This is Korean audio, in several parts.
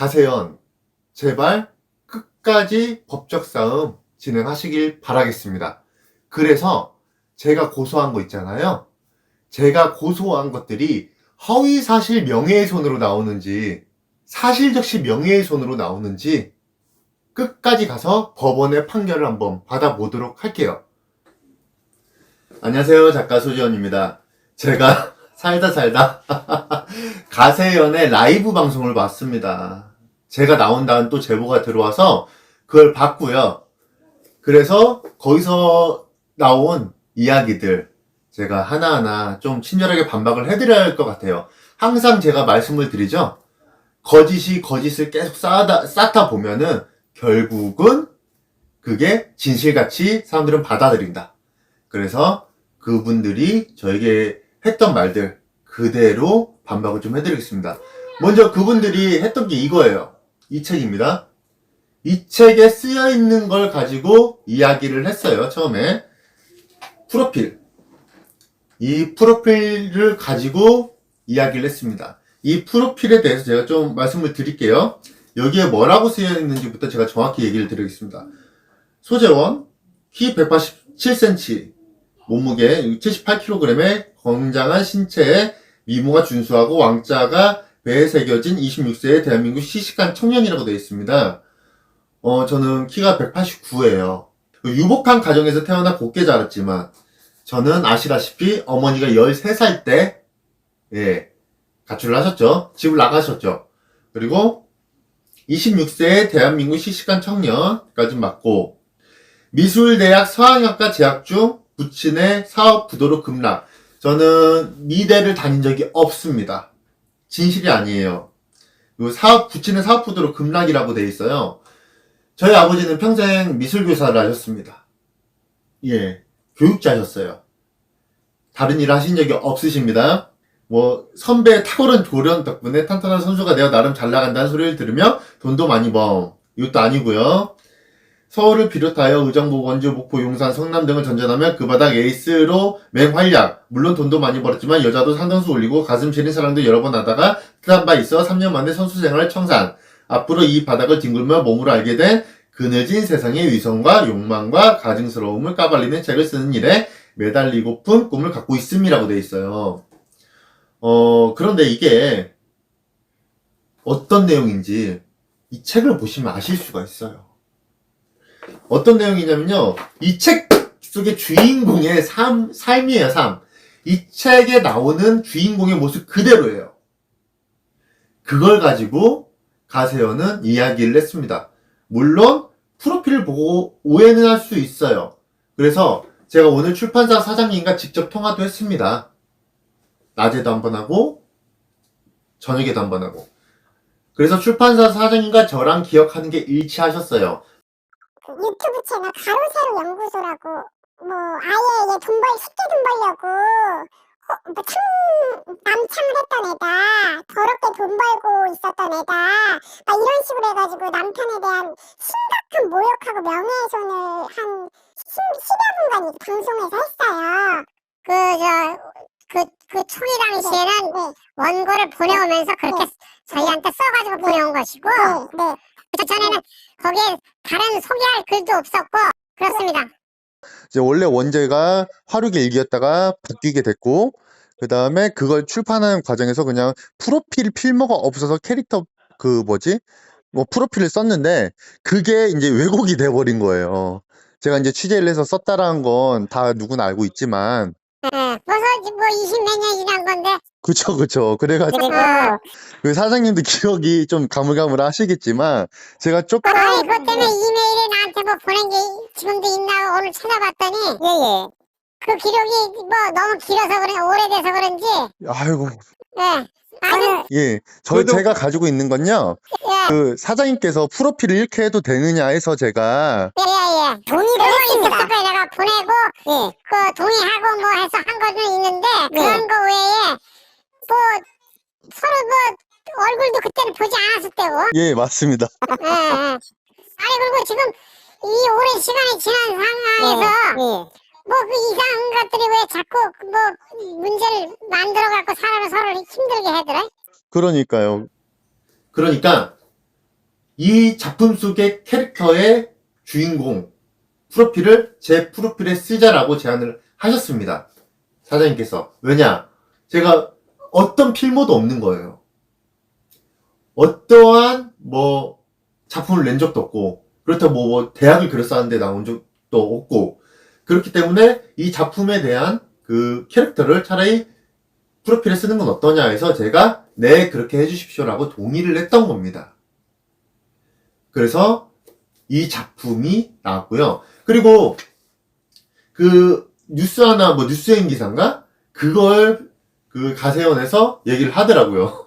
가세연, 제발 끝까지 법적 싸움 진행하시길 바라겠습니다. 그래서 제가 고소한 거 있잖아요. 제가 고소한 것들이 허위 사실 명예훼손으로 나오는지 사실적시 명예훼손으로 나오는지 끝까지 가서 법원의 판결을 한번 받아보도록 할게요. 안녕하세요. 작가 소지원입니다. 제가 살다 살다 가세연의 라이브 방송을 봤습니다. 제가 나온 다음 또 제보가 들어와서 그걸 봤고요. 그래서 거기서 나온 이야기들 제가 하나하나 좀 친절하게 반박을 해드려야 할 것 같아요. 항상 제가 말씀을 드리죠. 거짓이 거짓을 계속 쌓다, 쌓다 보면은 결국은 그게 진실같이 사람들은 받아들인다. 그래서 그분들이 저에게 했던 말들 그대로 반박을 좀 해드리겠습니다. 먼저 그분들이 했던 게 이거예요. 이 책입니다. 이 책에 쓰여 있는 걸 가지고 이야기를 했어요. 처음에 프로필. 이 프로필을 가지고 이야기를 했습니다. 이 프로필에 대해서 제가 좀 말씀을 드릴게요. 여기에 뭐라고 쓰여 있는지부터 제가 정확히 얘기를 드리겠습니다. 소재원, 키 187cm, 몸무게 78kg의 건장한 신체에 미모가 준수하고 왕자가 배에 새겨진 26세의 대한민국 시식한 청년이라고 되어 있습니다. 어, 저는 키가 189예요. 유복한 가정에서 태어나 곱게 자랐지만, 저는 아시다시피 어머니가 13살 때, 예, 가출을 하셨죠. 집을 나가셨죠. 그리고 26세의 대한민국 시식한 청년까지 맞고, 미술대학 서양학과 재학 중 부친의 사업 부도로 급락. 저는 미대를 다닌 적이 없습니다. 진실이 아니에요. 요 사업, 부친의 사업 부도로 급락이라고 돼 있어요. 저희 아버지는 평생 미술교사를 하셨습니다. 예, 교육자셨어요. 다른 일 하신 적이 없으십니다. 뭐, 선배의 탁월한 조련 덕분에 탄탄한 선수가 되어 나름 잘 나간다는 소리를 들으며 돈도 많이 범. 이것도 아니고요 서울을 비롯하여 의정부, 원주, 목포, 용산, 성남 등을 전전하며 그 바닥 에이스로 맹활약. 물론 돈도 많이 벌었지만 여자도 상당수 올리고 가슴 시린 사랑도 여러 번 하다가 뜻한 바 있어 3년 만에 선수 생활을 청산. 앞으로 이 바닥을 뒹굴며 몸으로 알게 된 그늘진 세상의 위성과 욕망과 가증스러움을 까발리는 책을 쓰는 일에 매달리고픈 꿈을 갖고 있음이라고 돼 있어요. 어, 그런데 이게 어떤 내용인지 이 책을 보시면 아실 수가 있어요. 어떤 내용이냐면요. 이 책 속의 주인공의 삶, 삶이에요, 삶. 이 책에 나오는 주인공의 모습 그대로예요. 그걸 가지고 가세연은 이야기를 했습니다. 물론 프로필을 보고 오해는 할 수 있어요. 그래서 제가 오늘 출판사 사장님과 직접 통화도 했습니다. 낮에도 한 번 하고 저녁에도 한 번 하고. 그래서 출판사 사장님과 저랑 기억하는 게 일치하셨어요. 그 유튜브 채널 가로세로 연구소라고 뭐 아예 얘 돈 벌 쉽게 돈 벌려고 어, 뭐참 남참을 했던 애다. 더럽게 돈 벌고 있었던 애다. 막 이런 식으로 해가지고 남편에 대한 심각한 모욕하고 명예훼손을 한 10여 분간 이 방송에서 했어요. 그, 저, 그, 그 초기 당시에는 네, 원고를 보내오면서 그렇게 저희한테 써가지고 보내온 것이고, 네, 네. 그 전에는 거기에 다른 소개할 글도 없었고, 그렇습니다. 이제 원래 원제가 화류계 일기였다가 바뀌게 됐고, 그 다음에 그걸 출판하는 과정에서 그냥 프로필 필모가 없어서 캐릭터 그 뭐지? 뭐 프로필을 썼는데, 그게 이제 왜곡이 돼버린 거예요. 제가 이제 취재를 해서 썼다라는 건 다 누구나 알고 있지만, 예, 벌써 뭐 20몇 년이 지난 건데, 그쵸, 그쵸. 그래가지고, 그리고, 그 사장님도 기억이 좀 가물가물 하시겠지만, 제가 조금, 아니, 그것 때문에 이메일을 나한테 뭐 보낸 게 지금도 있나 오늘 찾아봤더니, 예, 예. 그 기록이 뭐 너무 길어서 그런, 오래돼서 그런지, 아이고, 예. 아주, 예. 저, 그래도- 제가 가지고 있는 건요, 예, 그 사장님께서 프로필을 이렇게 해도 되느냐 해서 제가, 예, 예. 동의를 했습니다 있었을 거예요. 내가 보내고, 예. 그 동의하고 뭐 해서 한 거는 있는데 네. 그런 거 외에 뭐 서로 뭐 얼굴도 그때는 보지 않았을 때고 예, 맞습니다. 예, 예. 아니 그리고 지금 이 오랜 시간이 지난 상황에서 예. 뭐 그 이상한 것들이 왜 자꾸 뭐 문제를 만들어 갖고 사람을 서로 힘들게 하더라 그러니까요. 그러니까 이 작품 속의 캐릭터의 주인공 프로필을 제 프로필에 쓰자라고 제안을 하셨습니다. 사장님께서. 왜냐? 제가 어떤 필모도 없는 거예요. 어떠한 뭐 작품을 낸 적도 없고 그렇다고 뭐, 뭐 대학을 그렸었는데 나온 적도 없고 그렇기 때문에 이 작품에 대한 그 캐릭터를 차라리 프로필에 쓰는 건 어떠냐 해서 제가 네 그렇게 해주십시오라고 동의를 했던 겁니다. 그래서 이 작품이 나왔고요. 그리고 그 뉴스 하나 뭐 뉴스행 기사인가 그걸 그 가세연에서 얘기를 하더라고요.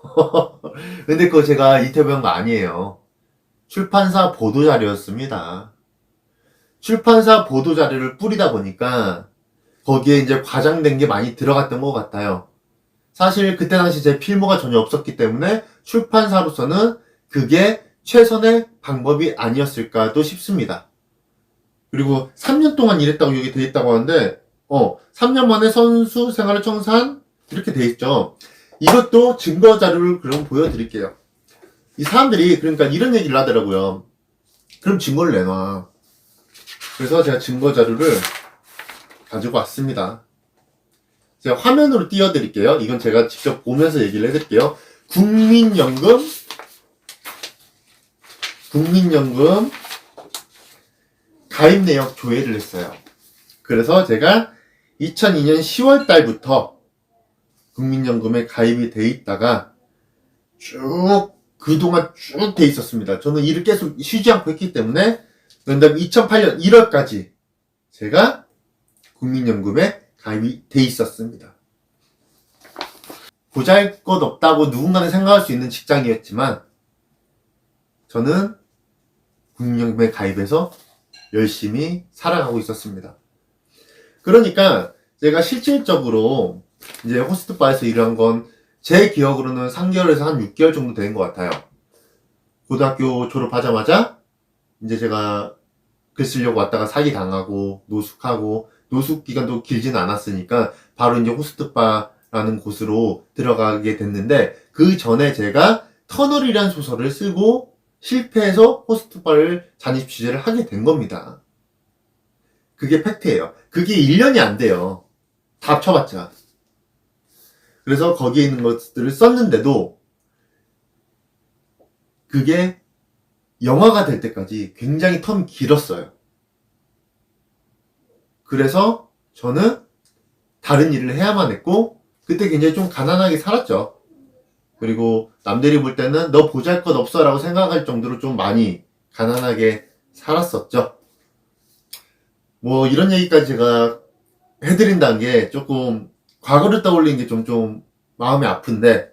근데 그거 제가 거 아니에요. 출판사 보도 자료였습니다. 출판사 보도 자료를 뿌리다 보니까 거기에 이제 과장된 게 많이 들어갔던 것 같아요. 사실 그때 당시 제 필모가 전혀 없었기 때문에 출판사로서는 그게 최선의 방법이 아니었을까도 싶습니다. 그리고 3년 동안 일했다고 여기 돼 있다고 하는데, 어, 3년 만에 선수 생활을 청산? 이렇게 돼 있죠. 이것도 증거 자료를 그럼 보여드릴게요. 이 사람들이 그러니까 이런 얘기를 하더라고요. 그럼 증거를 내놔. 그래서 제가 증거 자료를 가지고 왔습니다. 제가 화면으로 띄워드릴게요. 이건 제가 직접 보면서 얘기를 해드릴게요. 국민연금, 국민연금 가입 내역 조회를 했어요. 그래서 제가 2002년 10월 달부터 국민연금에 가입이 돼 있다가 쭉 그동안 쭉 돼 있었습니다. 저는 일을 계속 쉬지 않고 했기 때문에 그다음 2008년 1월까지 제가 국민연금에 가입이 돼 있었습니다. 보잘 것 없다고 누군가는 생각할 수 있는 직장이었지만 저는 국민연금에 가입해서 열심히 살아가고 있었습니다. 그러니까 제가 실질적으로 이제 호스트바에서 일한 건 제 기억으로는 3개월에서 한 6개월 정도 된 것 같아요. 고등학교 졸업하자마자 이제 제가 글 쓰려고 왔다가 사기 당하고 노숙하고 노숙 기간도 길진 않았으니까 바로 이제 호스트바라는 곳으로 들어가게 됐는데 그 전에 제가 터널이라는 소설을 쓰고 실패해서 호스트바를 잔입 취재를 하게 된 겁니다. 그게 팩트예요. 그게 1년이 안 돼요. 다 합쳐봤자. 그래서 거기에 있는 것들을 썼는데도 그게 영화가 될 때까지 굉장히 텀이 길었어요. 그래서 저는 다른 일을 해야만 했고 그때 굉장히 좀 가난하게 살았죠. 그리고 남들이 볼 때는 너 보잘 것 없어 라고 생각할 정도로 좀 많이 가난하게 살았었죠. 뭐 이런 얘기까지 제가 해드린다는 게 조금 과거를 떠올리는 게 좀 좀 마음이 아픈데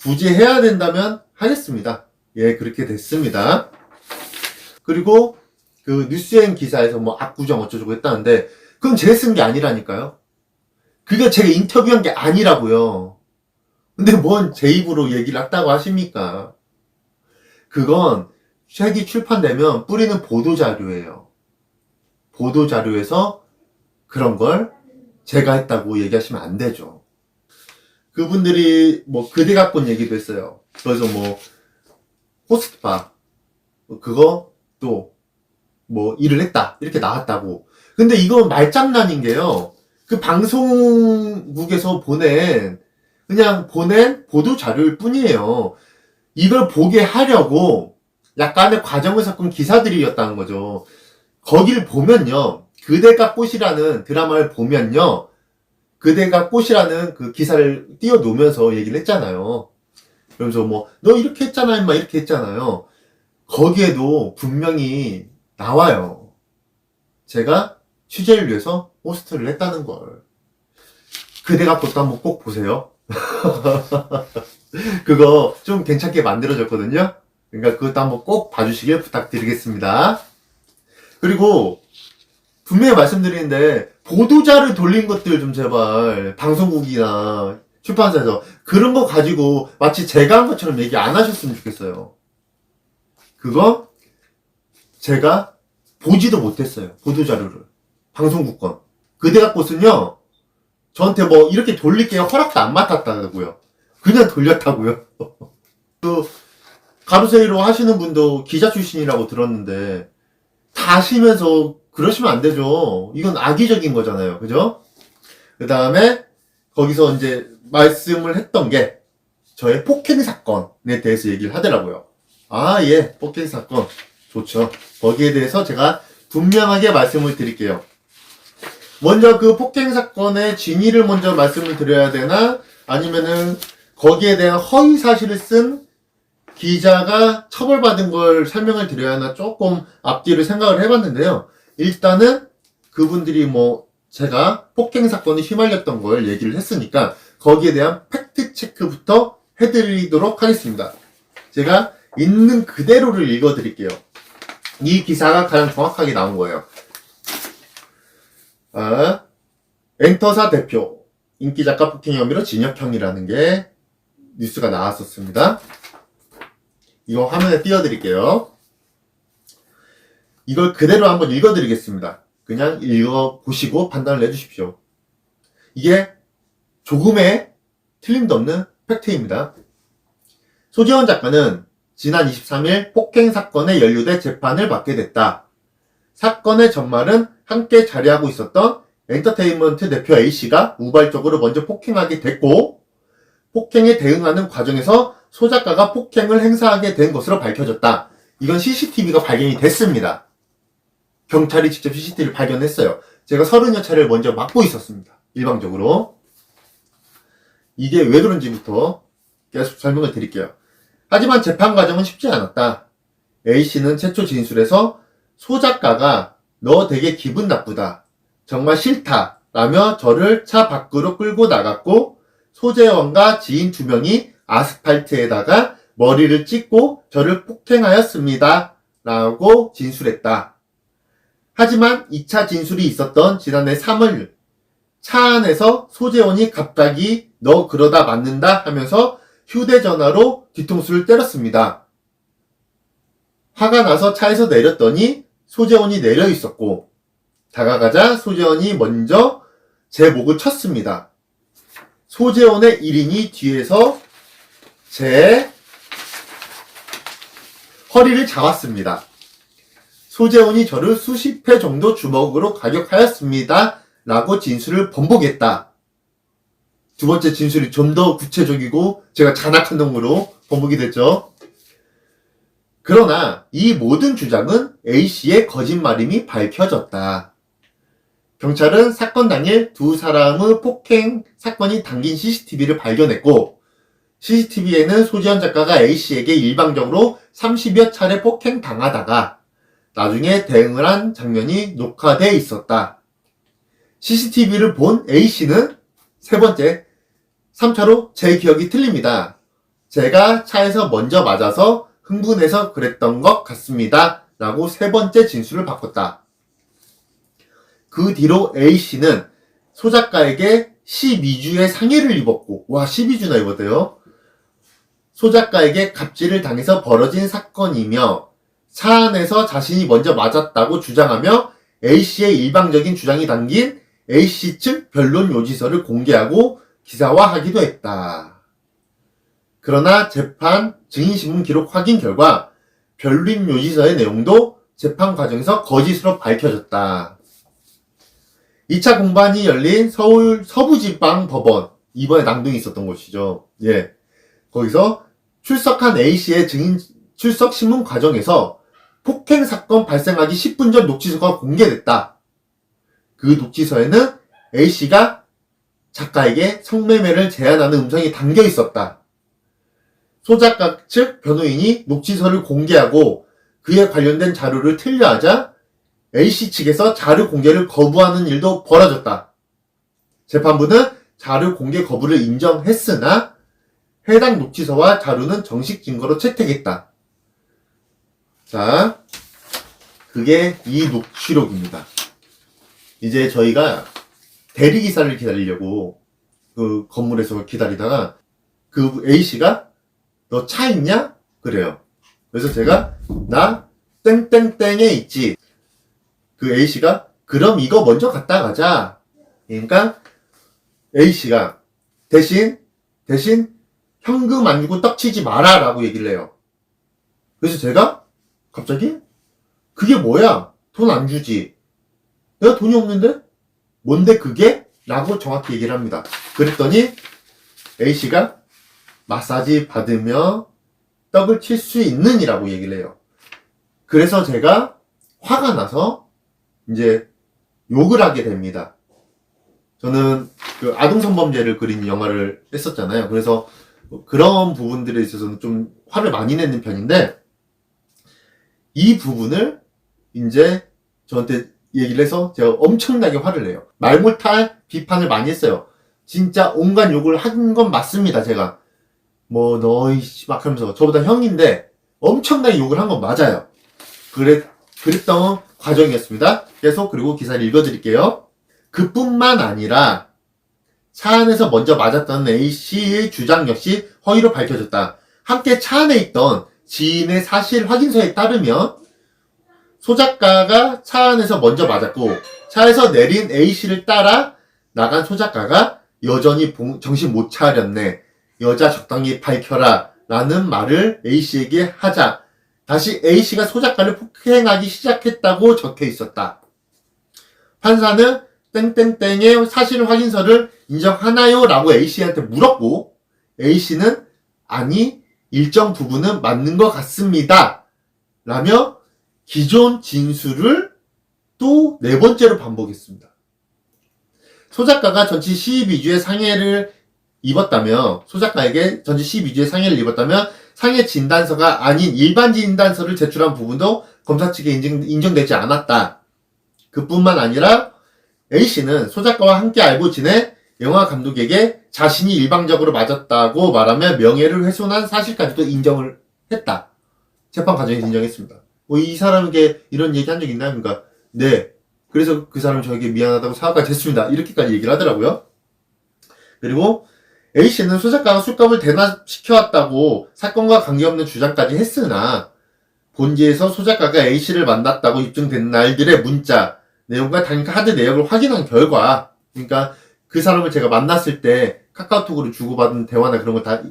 굳이 해야 된다면 하겠습니다. 예, 그렇게 됐습니다. 그리고 그 뉴스행 기사에서 뭐 압구정 어쩌고저쩌고 했다는데 그건 제가 쓴 게 아니라니까요. 그게 제가 인터뷰한 게 아니라고요. 근데 뭔 제 입으로 얘기를 했다고 하십니까? 그건 책이 출판되면 뿌리는 보도자료예요. 보도자료에서 그런 걸 제가 했다고 얘기하시면 안 되죠. 그분들이 뭐 그대 갖고 온 얘기도 했어요. 그래서 뭐 호스트바 그거 또 뭐 일을 했다 이렇게 나왔다고. 근데 이건 말장난인 게요. 그 방송국에서 보낸 그냥 보낸 보도 자료일 뿐이에요. 이걸 보게 하려고 약간의 과정을 섞은 기사들이었다는 거죠. 거기를 보면요. 그대가 꽃이라는 드라마를 보면요. 그대가 꽃이라는 그 기사를 띄워놓으면서 얘기를 했잖아요. 그러면서 뭐, 너 이렇게 했잖아, 임마, 이렇게 했잖아요. 거기에도 분명히 나와요. 제가 취재를 위해서 호스트를 했다는 걸. 그대가 꽃도 한번 꼭 보세요. 그거 좀 괜찮게 만들어졌거든요. 그러니까 그것도 한번 꼭 봐주시길 부탁드리겠습니다. 그리고 분명히 말씀드리는데 보도자를 돌린 것들 좀 제발 방송국이나 출판사에서 그런 거 가지고 마치 제가 한 것처럼 얘기 안 하셨으면 좋겠어요. 그거 제가 보지도 못했어요. 보도 자료를. 방송국 건. 그대 갖고서는요, 저한테 뭐 이렇게 돌릴게요. 허락도 안 맡았다고요. 그냥 돌렸다고요. 또 가로세로 하시는 분도 기자 출신이라고 들었는데 다 아시면서 그러시면 안 되죠. 이건 악의적인 거잖아요. 그죠? 그 다음에 거기서 이제 말씀을 했던 게 저의 폭행 사건에 대해서 얘기를 하더라고요. 아, 예, 폭행 사건. 좋죠. 거기에 대해서 제가 분명하게 말씀을 드릴게요. 먼저 그 폭행 사건의 진위를 먼저 말씀을 드려야 되나? 아니면은 거기에 대한 허위 사실을 쓴 기자가 처벌받은 걸 설명을 드려야 하나 조금 앞뒤를 생각을 해봤는데요. 일단은 그분들이 뭐 제가 폭행 사건에 휘말렸던 걸 얘기를 했으니까 거기에 대한 팩트 체크부터 해드리도록 하겠습니다. 제가 있는 그대로를 읽어드릴게요. 이 기사가 가장 정확하게 나온 거예요. 아, 엔터사 대표 인기 작가 폭행 혐의로 징역형이라는 게 뉴스가 나왔었습니다. 이거 화면에 띄워드릴게요. 이걸 그대로 한번 읽어드리겠습니다. 그냥 읽어보시고 판단을 해주십시오. 이게 조금의 틀림도 없는 팩트입니다. 소지원 작가는 지난 23일 폭행 사건에 연루돼 재판을 받게 됐다. 사건의 전말은 함께 자리하고 있었던 엔터테인먼트 대표 A씨가 우발적으로 먼저 폭행하게 됐고, 폭행에 대응하는 과정에서 소 작가가 폭행을 행사하게 된 것으로 밝혀졌다. 이건 CCTV가 발견이 됐습니다. 경찰이 직접 CCTV를 발견했어요. 제가 서른여 차례를 먼저 막고 있었습니다. 일방적으로. 이게 왜 그런지부터 계속 설명을 드릴게요. 하지만 재판 과정은 쉽지 않았다. A씨는 최초 진술에서 소 작가가 너 되게 기분 나쁘다. 정말 싫다. 라며 저를 차 밖으로 끌고 나갔고 소재원과 지인 두 명이 아스팔트에다가 머리를 찍고 저를 폭행하였습니다. 라고 진술했다. 하지만 2차 진술이 있었던 지난해 3월 차 안에서 소재원이 갑자기 너 그러다 맞는다 하면서 휴대전화로 뒤통수를 때렸습니다. 화가 나서 차에서 내렸더니 소재원이 내려 있었고 다가가자 소재원이 먼저 제 목을 쳤습니다. 소재원의 1인이 뒤에서 제 허리를 잡았습니다. 소재원이 저를 수십 회 정도 주먹으로 가격하였습니다. 라고 진술을 번복했다. 두 번째 진술이 좀 더 구체적이고 제가 잔악한 놈으로 번복이 됐죠. 그러나 이 모든 주장은 A씨의 거짓말임이 밝혀졌다. 경찰은 사건 당일 두 사람의 폭행 사건이 담긴 CCTV를 발견했고 CCTV에는 소지현 작가가 A씨에게 일방적으로 30여 차례 폭행 당하다가 나중에 대응을 한 장면이 녹화돼 있었다. CCTV를 본 A씨는 세 번째, 3차로 제 기억이 틀립니다. 제가 차에서 먼저 맞아서 흥분해서 그랬던 것 같습니다. 라고 세 번째 진술을 바꿨다. 그 뒤로 A씨는 소 작가에게 12주의 상해를 입었고, 와, 12주나 입었대요. 소 작가에게 갑질을 당해서 벌어진 사건이며, 차 안에서 자신이 먼저 맞았다고 주장하며 A씨의 일방적인 주장이 담긴 A씨 측 변론 요지서를 공개하고 기사화하기도 했다. 그러나 재판 증인신문 기록 확인 결과 변론 요지서의 내용도 재판 과정에서 거짓으로 밝혀졌다. 2차 공판이 열린 서울 서부지방법원 이번에 낭등이 있었던 곳이죠. 예. 거기서 출석한 A씨의 증인 출석 신문 과정에서 폭행 사건 발생하기 10분 전 녹취서가 공개됐다. 그 녹취서에는 A씨가 작가에게 성매매를 제안하는 음성이 담겨 있었다. 소작가 측 변호인이 녹취서를 공개하고 그에 관련된 자료를 틀려하자 A씨 측에서 자료 공개를 거부하는 일도 벌어졌다. 재판부는 자료 공개 거부를 인정했으나 해당 녹취서와 자료는 정식 증거로 채택했다. 자, 그게 이 녹취록입니다. 이제 저희가 대리기사를 기다리려고 그 건물에서 기다리다가 그 A씨가 너 차 있냐? 그래요. 그래서 제가 나 땡땡땡에 있지. 그 A씨가 그럼 이거 먼저 갖다 가자. 그러니까 A씨가 대신 대신 현금 안 주고 떡치지 마라 라고 얘기를 해요. 그래서 제가 갑자기 그게 뭐야? 돈 안 주지. 내가 돈이 없는데? 뭔데 그게? 라고 정확히 얘기를 합니다. 그랬더니 A씨가 마사지 받으며 떡을 칠 수 있는 이라고 얘기를 해요. 그래서 제가 화가 나서 이제 욕을 하게 됩니다. 저는 그 아동성범죄를 그린 영화를 했었잖아요. 그래서 그런 부분들에 있어서는 좀 화를 많이 내는 편인데 이 부분을 이제 저한테 얘기를 해서 제가 엄청나게 화를 내요. 말 못할 비판을 많이 했어요. 진짜 온갖 욕을 한 건 맞습니다, 제가. 뭐, 너이, 씨, 막 하면서. 저보다 형인데, 엄청나게 욕을 한 건 맞아요. 그랬, 그랬던 과정이었습니다. 계속, 그리고 기사를 읽어드릴게요. 그뿐만 아니라, 차 안에서 먼저 맞았던 A씨의 주장 역시 허위로 밝혀졌다. 함께 차 안에 있던 지인의 사실 확인서에 따르면, 소 작가가 차 안에서 먼저 맞았고, 차에서 내린 A씨를 따라 나간 소 작가가 여전히 봉- 정신 못 차렸네. 여자 적당히 밝혀라. 라는 말을 A씨에게 하자. 다시 A씨가 소 작가를 폭행하기 시작했다고 적혀 있었다. 판사는 땡땡땡의 사실 확인서를 인정하나요? 라고 A씨한테 물었고, A씨는 아니, 일정 부분은 맞는 것 같습니다. 라며 기존 진술을 또 네 번째로 반복했습니다. 소 작가가 전치 12주의 상해를 입었다며, 소 작가에게 전치 12주의 상해를 입었다며, 상해 진단서가 아닌 일반 진단서를 제출한 부분도 검사 측에 인정, 인정되지 않았다. 그뿐만 아니라 A씨는 소 작가와 함께 알고 지내 영화 감독에게 자신이 일방적으로 맞았다고 말하며 명예를 훼손한 사실까지도 인정을 했다. 재판 과정에서 인정했습니다. 뭐 이 사람에게 이런 얘기 한 적 있나요? 그러니까 네. 그래서 그 사람 저에게 미안하다고 사과까지 했습니다. 이렇게까지 얘기를 하더라고요. 그리고 A씨는 소작가가 술값을 대납시켜왔다고 사건과 관계없는 주장까지 했으나 본지에서 소작가가 A씨를 만났다고 입증된 날들의 문자 내용과 당일 카드 내역을 확인한 결과 그러니까 그 사람을 제가 만났을 때 카카오톡으로 주고받은 대화나 그런 걸 다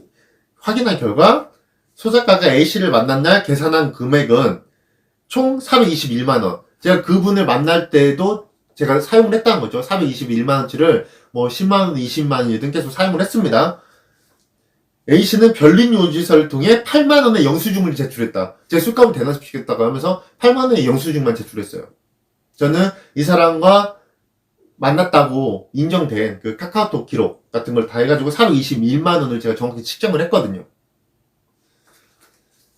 확인한 결과 소작가가 A씨를 만난 날 계산한 금액은 총 421만원. 제가 그분을 만날 때도 제가 사용을 했다는 거죠. 421만원치를 뭐 10만원, 20만원이든 계속 사용을 했습니다. A씨는 별린 요지서를 통해 8만원의 영수증을 제출했다. 제가 술값을 대납시켰다고 하면서 8만원의 영수증만 제출했어요. 저는 이 사람과 만났다고 인정된 그 카카오톡 기록 같은 걸 다 해가지고 421만원을 제가 정확히 측정을 했거든요.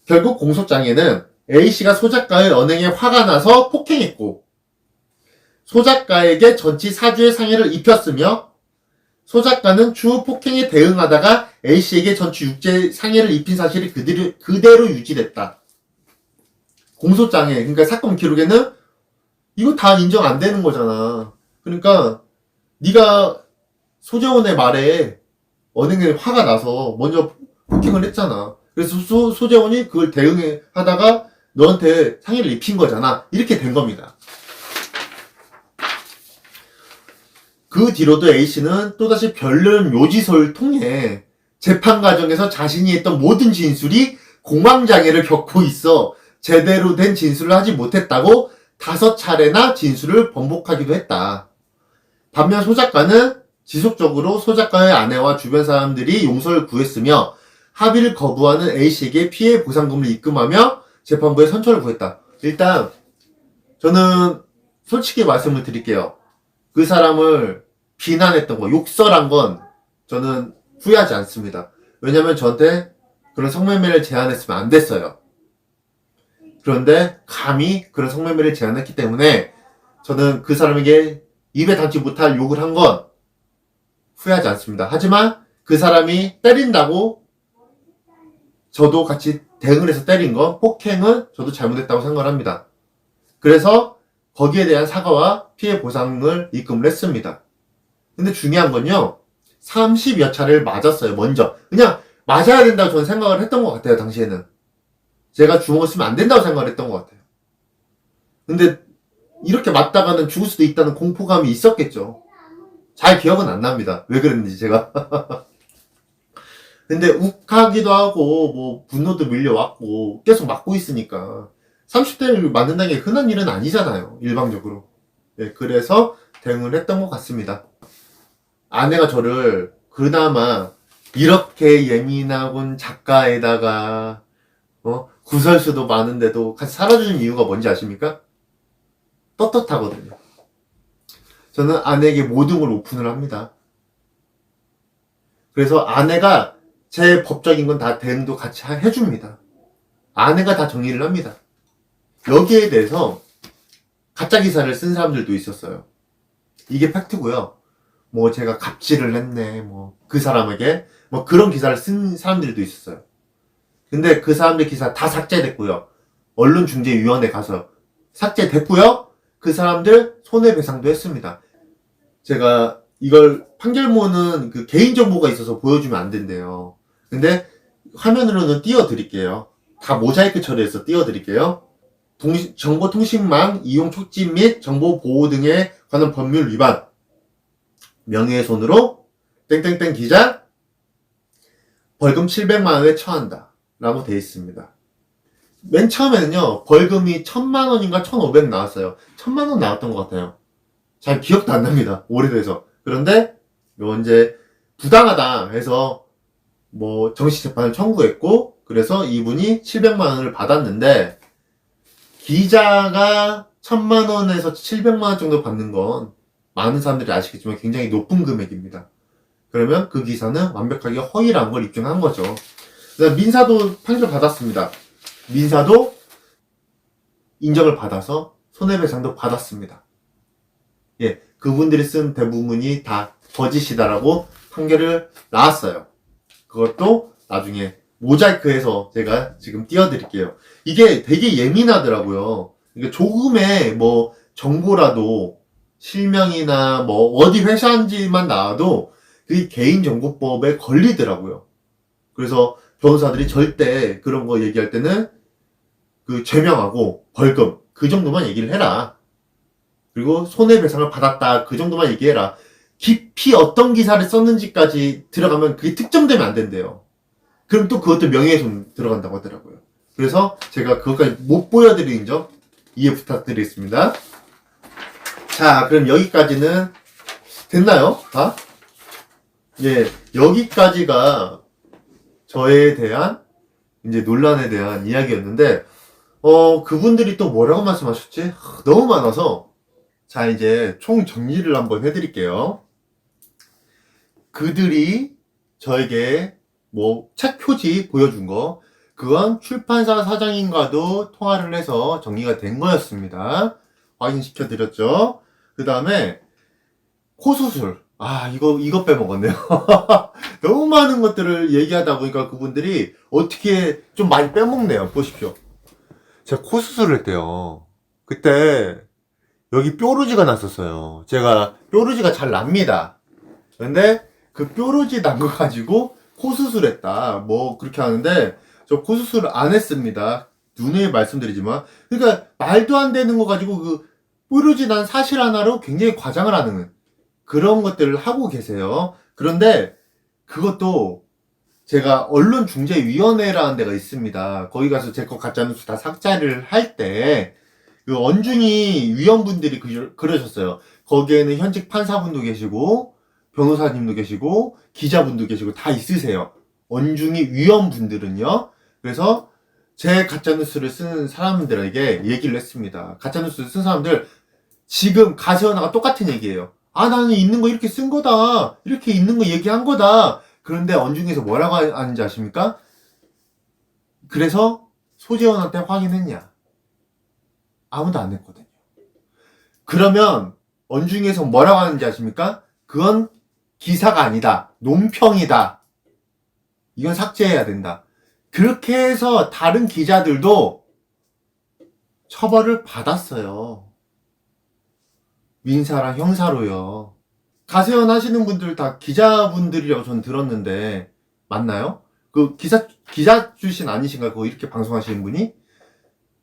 결국 공소장에는 A씨가 소작가의 언행에 화가 나서 폭행했고, 소작가에게 전치 4주의 상해를 입혔으며, 소작가는 추후 폭행에 대응하다가 A씨에게 전치 6주의 상해를 입힌 사실이 그대로, 그대로 유지됐다. 공소장에, 그러니까 사건 기록에는 이거 다 인정 안 되는 거잖아. 그러니까 네가 소재원의 말에 언행에 화가 나서 먼저 폭행을 했잖아. 그래서 소, 소재원이 그걸 대응해 하다가 너한테 상해를 입힌 거잖아. 이렇게 된 겁니다. 그 뒤로도 A씨는 또다시 별른 요지서를 통해 재판 과정에서 자신이 했던 모든 진술이 공황장애를 겪고 있어 제대로 된 진술을 하지 못했다고 다섯 차례나 진술을 번복하기도 했다. 반면 소작가는 지속적으로 소작가의 아내와 주변 사람들이 용서를 구했으며 합의를 거부하는 A씨에게 피해 보상금을 입금하며 재판부에 선처를 구했다. 일단 저는 솔직히 말씀을 드릴게요. 그 사람을 비난했던 거, 욕설한 건 저는 후회하지 않습니다. 왜냐면 저한테 그런 성매매를 제안했으면 안 됐어요. 그런데 감히 그런 성매매를 제안했기 때문에 저는 그 사람에게 입에 담지 못할 욕을 한 건 후회하지 않습니다. 하지만 그 사람이 때린다고 저도 같이 대응을 해서 때린 거, 폭행은 저도 잘못했다고 생각을 합니다. 그래서 거기에 대한 사과와 피해 보상을 입금을 했습니다. 근데 중요한 건요, 30여 차례를 맞았어요, 먼저. 그냥 맞아야 된다고 저는 생각을 했던 것 같아요, 당시에는. 제가 주먹을 쓰면 안 된다고 생각을 했던 것 같아요. 근데 이렇게 맞다가는 죽을 수도 있다는 공포감이 있었겠죠. 잘 기억은 안 납니다. 왜 그랬는지 제가. 근데 욱하기도 하고 뭐 분노도 밀려왔고 계속 맞고 있으니까 30대를 맞는다는 게 흔한 일은 아니잖아요. 일방적으로. 예, 그래서 대응을 했던 것 같습니다. 아내가 저를 그나마 이렇게 예민하군 작가에다가 어, 구설수도 많은데도 같이 살아주는 이유가 뭔지 아십니까? 떳떳하거든요. 저는 아내에게 모든 걸 오픈을 합니다. 그래서 아내가 제 법적인 건 다 대응도 같이 하- 해줍니다. 아내가 다 정리를 합니다. 여기에 대해서 가짜 기사를 쓴 사람들도 있었어요. 이게 팩트고요. 뭐 제가 갑질을 했네, 뭐 그 사람에게 뭐 그런 기사를 쓴 사람들도 있었어요. 근데 그 사람들 기사 다 삭제됐고요. 언론중재위원회 가서 삭제됐고요. 그 사람들 손해배상도 했습니다. 제가 이걸 판결문은 그 개인정보가 있어서 보여주면 안 된대요. 근데 화면으로는 띄워드릴게요. 다 모자이크 처리해서 띄워드릴게요. 동- 정보통신망 이용 촉진 및 정보 보호 등에 관한 법률 위반. 명예훼손으로 땡땡땡 기자 벌금 700만 원에 처한다. 라고 되어 있습니다. 맨 처음에는요, 벌금이 1000만 원인가 1500 나왔어요. 1000만 원 나왔던 것 같아요. 잘 기억도 안 납니다. 오래돼서. 그런데, 요 이제, 부당하다 해서, 뭐, 정식재판을 청구했고, 그래서 이분이 700만 원을 받았는데, 기자가 1000만 원에서 700만 원 정도 받는 건, 많은 사람들이 아시겠지만 굉장히 높은 금액입니다. 그러면 그 기사는 완벽하게 허위라는 걸 입증한 거죠. 민사도 판결 받았습니다. 민사도 인정을 받아서 손해배상도 받았습니다. 예, 그분들이 쓴 대부분이 다 거짓이다라고 판결을 나왔어요. 그것도 나중에 모자이크해서 제가 지금 띄워드릴게요. 이게 되게 예민하더라고요. 이게 조금의 뭐 정보라도 실명이나 뭐 어디 회사인지만 나와도 그 개인정보법에 걸리더라고요. 그래서 변호사들이 절대 그런 거 얘기할 때는 그 죄명하고 벌금 그 정도만 얘기를 해라. 그리고 손해배상을 받았다 그 정도만 얘기해라. 깊이 어떤 기사를 썼는지까지 들어가면 그게 특정되면 안 된대요. 그럼 또 그것도 명예훼손 들어간다고 하더라고요. 그래서 제가 그것까지 못 보여드리는 점 이해 부탁드리겠습니다. 자, 그럼 여기까지는 됐나요? 다? 예, 여기까지가 저에 대한 이제 논란에 대한 이야기였는데 어 그분들이 또 뭐라고 말씀하셨지? 하, 너무 많아서 자 이제 총 정리를 한번 해드릴게요. 그들이 저에게 뭐 책 표지 보여준 거 그건 출판사 사장님과도 통화를 해서 정리가 된 거였습니다. 확인시켜 드렸죠. 그 다음에 코 수술. 아 이거 이거 빼먹었네요. 너무 많은 것들을 얘기하다 보니까 그분들이 어떻게 좀 많이 빼먹네요. 보십시오. 제가 코 수술을 했대요. 그때 여기 뾰루지가 났었어요. 제가 뾰루지가 잘 납니다. 근데 그 뾰루지 난 거 가지고 코 수술했다. 뭐 그렇게 하는데 저 코 수술 안 했습니다. 누누이 말씀드리지만 그러니까 말도 안 되는 거 가지고 그 뾰루지 난 사실 하나로 굉장히 과장을 하는 그런 것들을 하고 계세요. 그런데 그것도 제가 언론중재위원회라는 데가 있습니다. 거기 가서 제 거 가짜뉴스 다 삭제를 할 때, 그 언중이 위원분들이 그, 그러셨어요. 거기에는 현직 판사분도 계시고, 변호사님도 계시고, 기자분도 계시고, 다 있으세요. 언중이 위원분들은요. 그래서 제 가짜뉴스를 쓰는 사람들에게 얘기를 했습니다. 가짜뉴스를 쓴 사람들, 지금 가세현아가 똑같은 얘기예요. 아, 나는 있는 거 이렇게 쓴 거다. 이렇게 있는 거 얘기한 거다. 그런데 언중에서 뭐라고 하는지 아십니까? 그래서 소재원한테 확인했냐? 아무도 안 했거든요. 그러면 언중에서 뭐라고 하는지 아십니까? 그건 기사가 아니다. 논평이다. 이건 삭제해야 된다. 그렇게 해서 다른 기자들도 처벌을 받았어요. 민사랑 형사로요. 가세현 하시는 분들 다 기자분들이라고 전 들었는데 맞나요? 그 기사 기자 출신 아니신가요? 그거 이렇게 방송하시는 분이?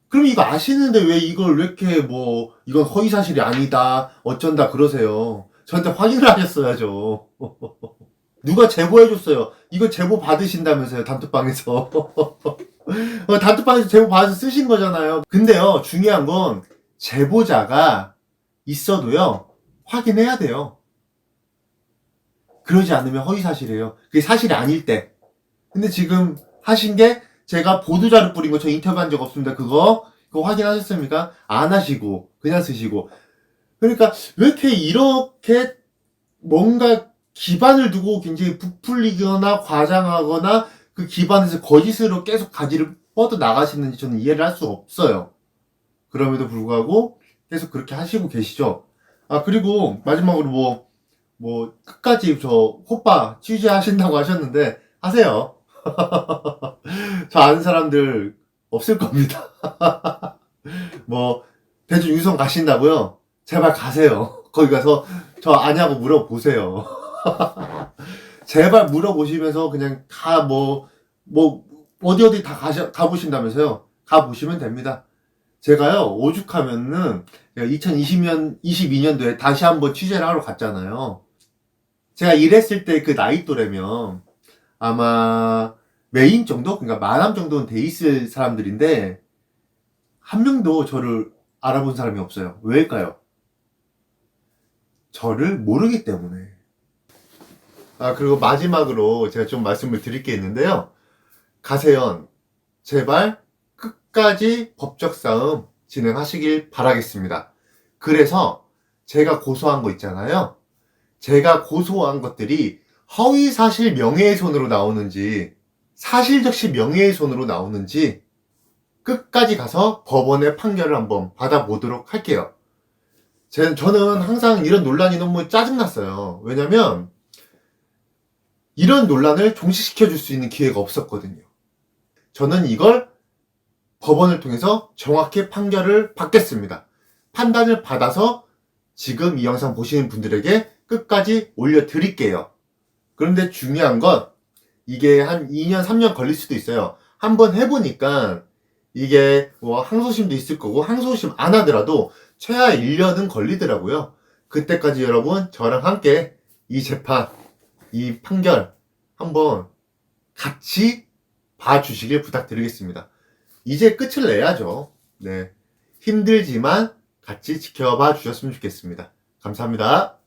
그럼 이거 아시는데 왜 이걸 왜 이렇게 뭐 이건 허위 사실이 아니다 어쩐다 그러세요? 저한테 확인을 하셨어야죠. 누가 제보해줬어요. 이거 제보 받으신다면서요, 단톡방에서. 어, 단톡방에서 제보 받아서 쓰신 거잖아요. 근데요, 중요한 건 제보자가 있어도요, 확인해야 돼요. 그러지 않으면 허위사실이에요. 그게 사실이 아닐 때. 근데 지금 하신 게 제가 보도자료 뿌린 거 저 인터뷰한 적 없습니다. 그거, 그거 확인하셨습니까? 안 하시고, 그냥 쓰시고. 그러니까 왜 이렇게 이렇게 뭔가 기반을 두고 굉장히 부풀리거나 과장하거나 그 기반에서 거짓으로 계속 가지를 뻗어 나가시는지 저는 이해를 할 수 없어요. 그럼에도 불구하고 계속 그렇게 하시고 계시죠. 아, 그리고 마지막으로 뭐, 뭐, 끝까지 저 호빠 취재하신다고 하셨는데 하세요. 저 아는 사람들 없을 겁니다. 뭐, 대중 유성 가신다고요? 제발 가세요. 거기 가서 저 아냐고 물어보세요. 제발 물어보시면서 그냥 다 뭐, 뭐, 어디 어디 다 가셔, 가보신다면서요? 가보시면 됩니다. 제가요, 오죽하면은, 2020년, 22년도에 다시 한번 취재를 하러 갔잖아요. 제가 일했을 때 그 나이 또래면 아마 메인 정도? 그러니까 만함 정도는 돼 있을 사람들인데, 한 명도 저를 알아본 사람이 없어요. 왜일까요? 저를 모르기 때문에. 아, 그리고 마지막으로 제가 좀 말씀을 드릴 게 있는데요. 가세연, 제발 끝까지 법적 싸움 진행하시길 바라겠습니다. 그래서 제가 고소한 거 있잖아요. 제가 고소한 것들이 허위 사실 명예훼손으로 나오는지, 사실적시 명예훼손으로 나오는지, 끝까지 가서 법원의 판결을 한번 받아보도록 할게요. 제- 저는 항상 이런 논란이 너무 짜증났어요. 왜냐면, 이런 논란을 종식시켜 줄 수 있는 기회가 없었거든요. 저는 이걸 법원을 통해서 정확히 판결을 받겠습니다. 판단을 받아서 지금 이 영상 보시는 분들에게 끝까지 올려드릴게요. 그런데 중요한 건 이게 한 2년, 3년 걸릴 수도 있어요. 한번 해보니까 이게 뭐 항소심도 있을 거고 항소심 안 하더라도 최하 1년은 걸리더라고요. 그때까지 여러분 저랑 함께 이 재판, 이 판결 한번 같이 봐주시길 부탁드리겠습니다. 이제 끝을 내야죠. 네. 힘들지만 같이 지켜봐 주셨으면 좋겠습니다. 감사합니다.